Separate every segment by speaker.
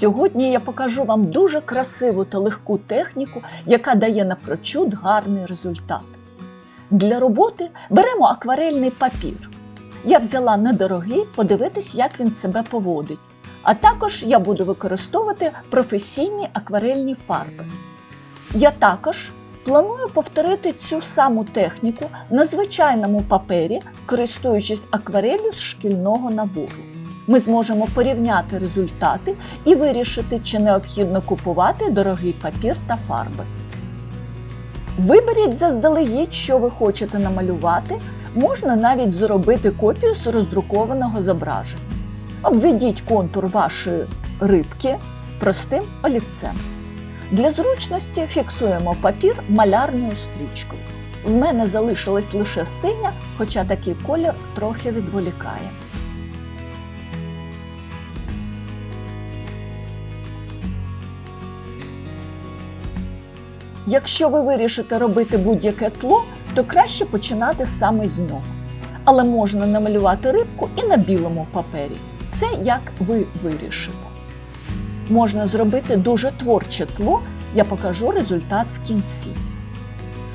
Speaker 1: Сьогодні я покажу вам дуже красиву та легку техніку, яка дає напрочуд гарний результат. Для роботи беремо акварельний папір. Я взяла недорогий подивитись, як він себе поводить. А також я буду використовувати професійні акварельні фарби. Я також планую повторити цю саму техніку на звичайному папері, користуючись аквареллю з шкільного набору. Ми зможемо порівняти результати і вирішити, чи необхідно купувати дорогий папір та фарби. Виберіть заздалегідь, що ви хочете намалювати, можна навіть зробити копію з роздрукованого зображення. Обведіть контур вашої рибки простим олівцем. Для зручності фіксуємо папір малярною стрічкою. В мене залишилась лише синя, хоча такий колір трохи відволікає. Якщо ви вирішите робити будь-яке тло, то краще починати саме з нього. Але можна намалювати рибку і на білому папері. Це як ви вирішите. Можна зробити дуже творче тло, я покажу результат в кінці.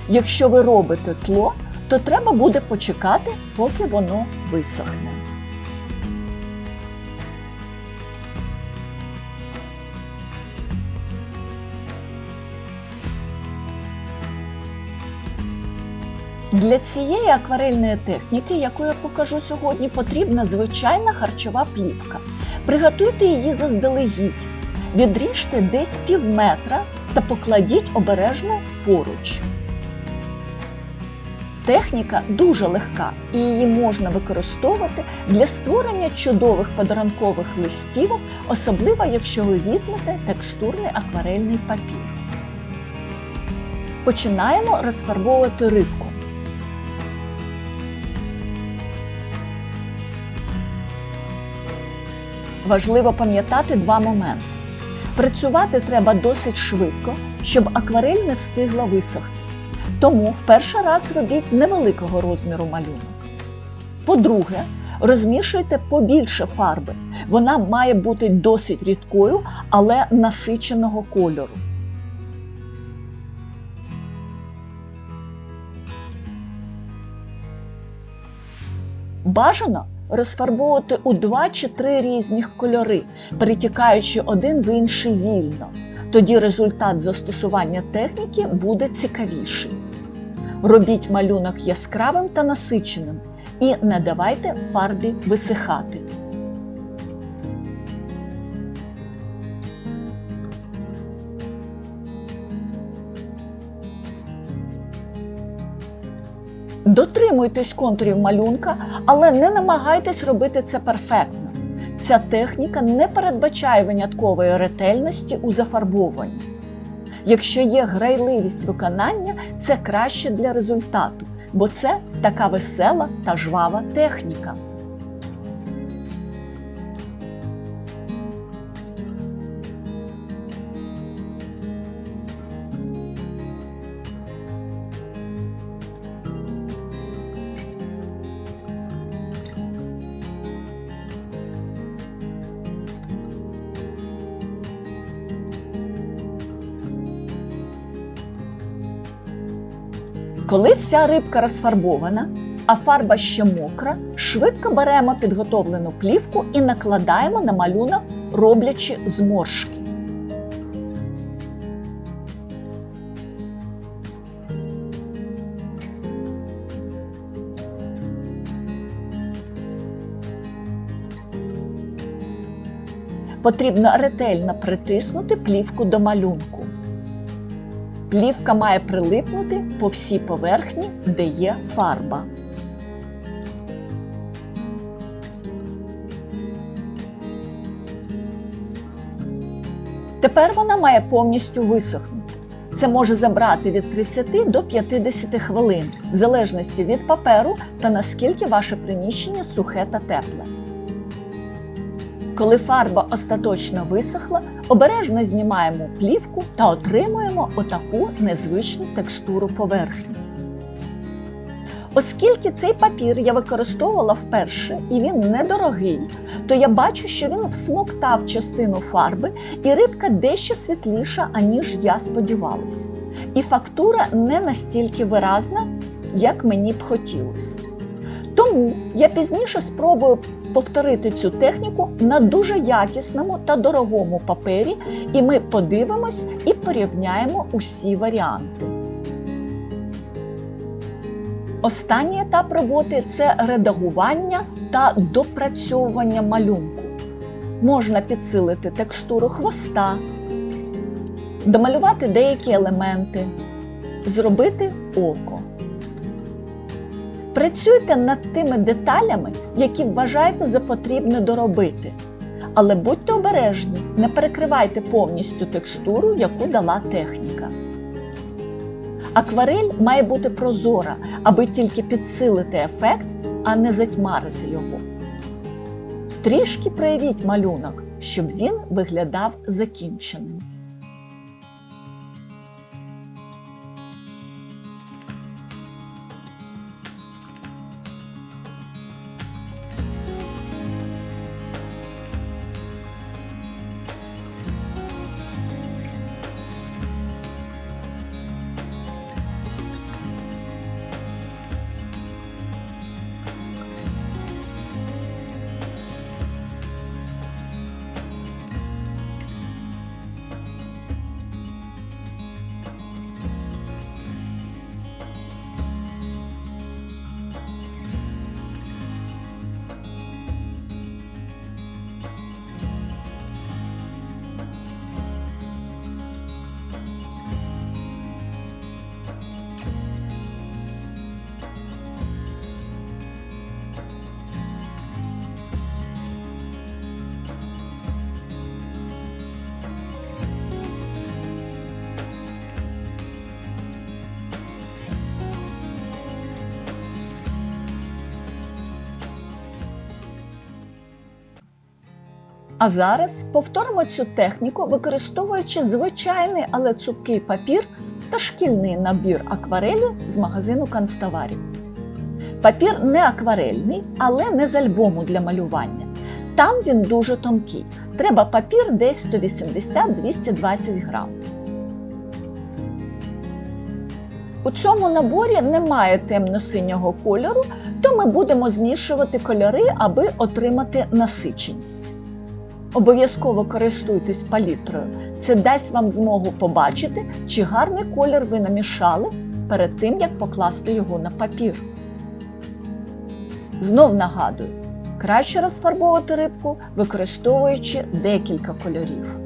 Speaker 1: Якщо ви робите тло, то треба буде почекати, поки воно висохне. Для цієї акварельної техніки, яку я покажу сьогодні, потрібна звичайна харчова плівка. Приготуйте її заздалегідь, відріжте десь пів метра та покладіть обережно поруч. Техніка дуже легка і її можна використовувати для створення чудових подарункових листівок, особливо якщо ви візьмете текстурний акварельний папір. Починаємо розфарбовувати рибку. Важливо пам'ятати два моменти. Працювати треба досить швидко, щоб акварель не встигла висохнути. Тому в перший раз робіть невеликого розміру малюнок. По-друге, розмішуйте побільше фарби. Вона має бути досить рідкою, але насиченого кольору. Бажано розфарбовувати у два чи три різних кольори, перетікаючи один в інший вільно. Тоді результат застосування техніки буде цікавіший. Робіть малюнок яскравим та насиченим і не давайте фарбі висихати. Дотримуйтесь контурів малюнка, але не намагайтесь робити це перфектно. Ця техніка не передбачає виняткової ретельності у зафарбованні. Якщо є грайливість виконання, це краще для результату, бо це така весела та жвава техніка. Коли вся рибка розфарбована, а фарба ще мокра, швидко беремо підготовлену плівку і накладаємо на малюнок, роблячи зморшки. Потрібно ретельно притиснути плівку до малюнку. Плівка має прилипнути по всій поверхні, де є фарба. Тепер вона має повністю висохнути. Це може забрати від 30 до 50 хвилин, в залежності від паперу та наскільки ваше приміщення сухе та тепле. Коли фарба остаточно висохла, обережно знімаємо плівку та отримуємо отаку незвичну текстуру поверхні. Оскільки цей папір я використовувала вперше і він недорогий, то я бачу, що він всмоктав частину фарби, і рибка дещо світліша, аніж я сподівалась. І фактура не настільки виразна, як мені б хотілося. Тому я пізніше спробую повторити цю техніку на дуже якісному та дорогому папері, і ми подивимось і порівняємо усі варіанти. Останній етап роботи це редагування та допрацьовування малюнку. Можна підсилити текстуру хвоста, домалювати деякі елементи, зробити око. Працюйте над тими деталями, які вважаєте за потрібне доробити. Але будьте обережні, не перекривайте повністю текстуру, яку дала техніка. Акварель має бути прозора, аби тільки підсилити ефект, а не затьмарити його. Трішки проявіть малюнок, щоб він виглядав закінченим. А зараз повторимо цю техніку, використовуючи звичайний, але цупкий папір та шкільний набір акварелі з магазину канцтоварів. Папір не акварельний, але не з альбому для малювання. Там він дуже тонкий. Треба папір десь 180-220 грам. У цьому наборі немає темно-синього кольору, то ми будемо змішувати кольори, аби отримати насиченість. Обов'язково користуйтесь палітрою. Це дасть вам змогу побачити, чи гарний колір ви намішали перед тим, як покласти його на папір. Знов нагадую, краще розфарбовувати рибку, використовуючи декілька кольорів.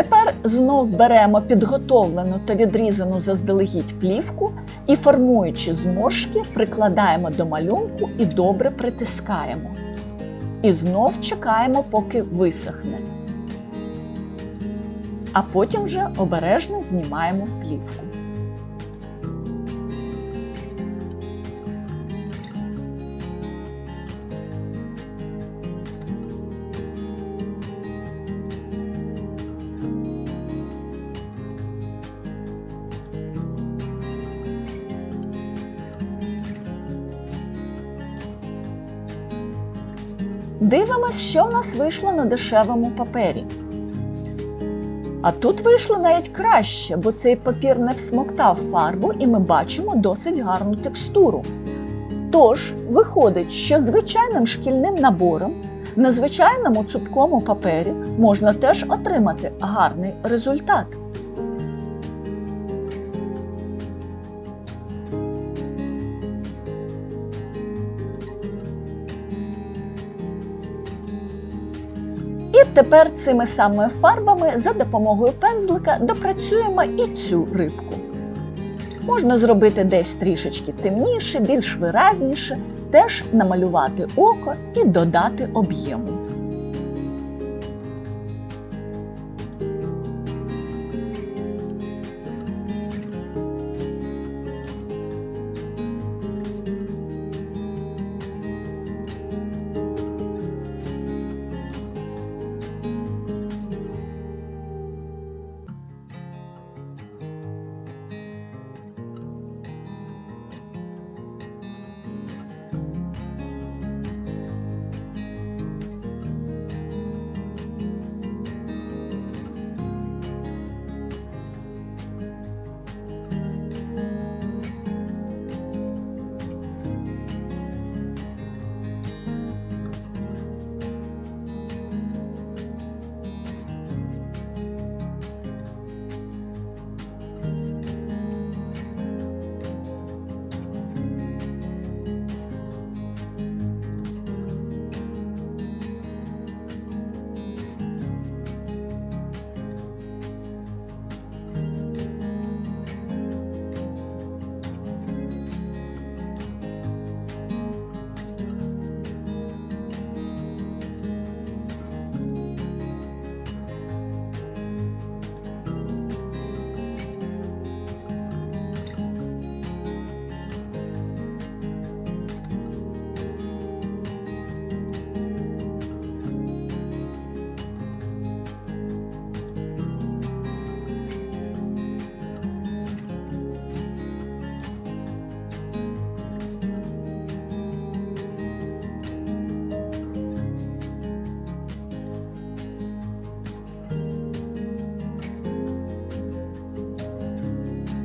Speaker 1: Тепер знов беремо підготовлену та відрізану заздалегідь плівку і, формуючи зморшки, прикладаємо до малюнку і добре притискаємо. І знов чекаємо, поки висохне. А потім вже обережно знімаємо плівку. Дивимось, що в нас вийшло на дешевому папері. А тут вийшло навіть краще, бо цей папір не всмоктав фарбу і ми бачимо досить гарну текстуру. Тож, виходить, що звичайним шкільним набором на звичайному цупкому папері можна теж отримати гарний результат. І тепер цими самими фарбами за допомогою пензлика допрацюємо і цю рибку. Можна зробити десь трішечки темніше, більш виразніше, теж намалювати око і додати об'єму.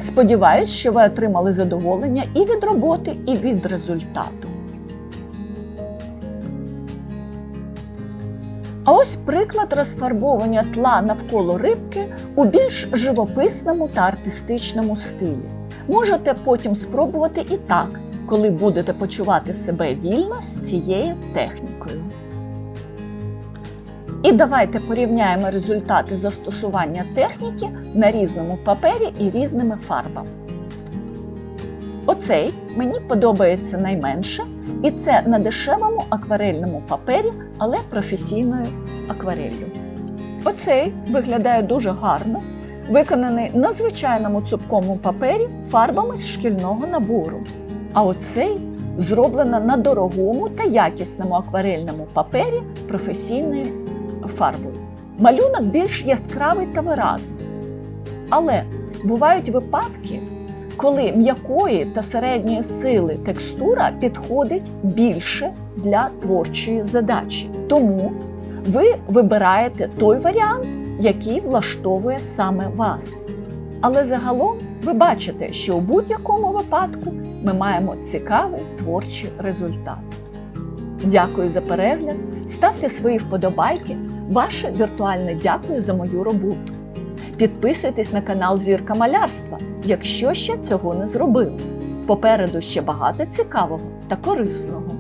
Speaker 1: Сподіваюсь, що ви отримали задоволення і від роботи, і від результату. А ось приклад розфарбовування тла навколо рибки у більш живописному та артистичному стилі. Можете потім спробувати і так, коли будете почувати себе вільно з цією технікою. І давайте порівняємо результати застосування техніки на різному папері і різними фарбами. Оцей мені подобається найменше, і це на дешевому акварельному папері, але професійною аквареллю. Оцей виглядає дуже гарно, виконаний на звичайному цупкому папері фарбами з шкільного набору. А оцей зроблено на дорогому та якісному акварельному папері професійною фарбою. Малюнок більш яскравий та виразний. Але бувають випадки, коли м'якої та середньої сили текстура підходить більше для творчої задачі. Тому ви вибираєте той варіант, який влаштовує саме вас. Але загалом ви бачите, що у будь-якому випадку ми маємо цікавий творчий результат. Дякую за перегляд. Ставте свої вподобайки. Ваше віртуальне дякую за мою роботу. Підписуйтесь на канал Зірка Малярства, якщо ще цього не зробили. Попереду ще багато цікавого та корисного.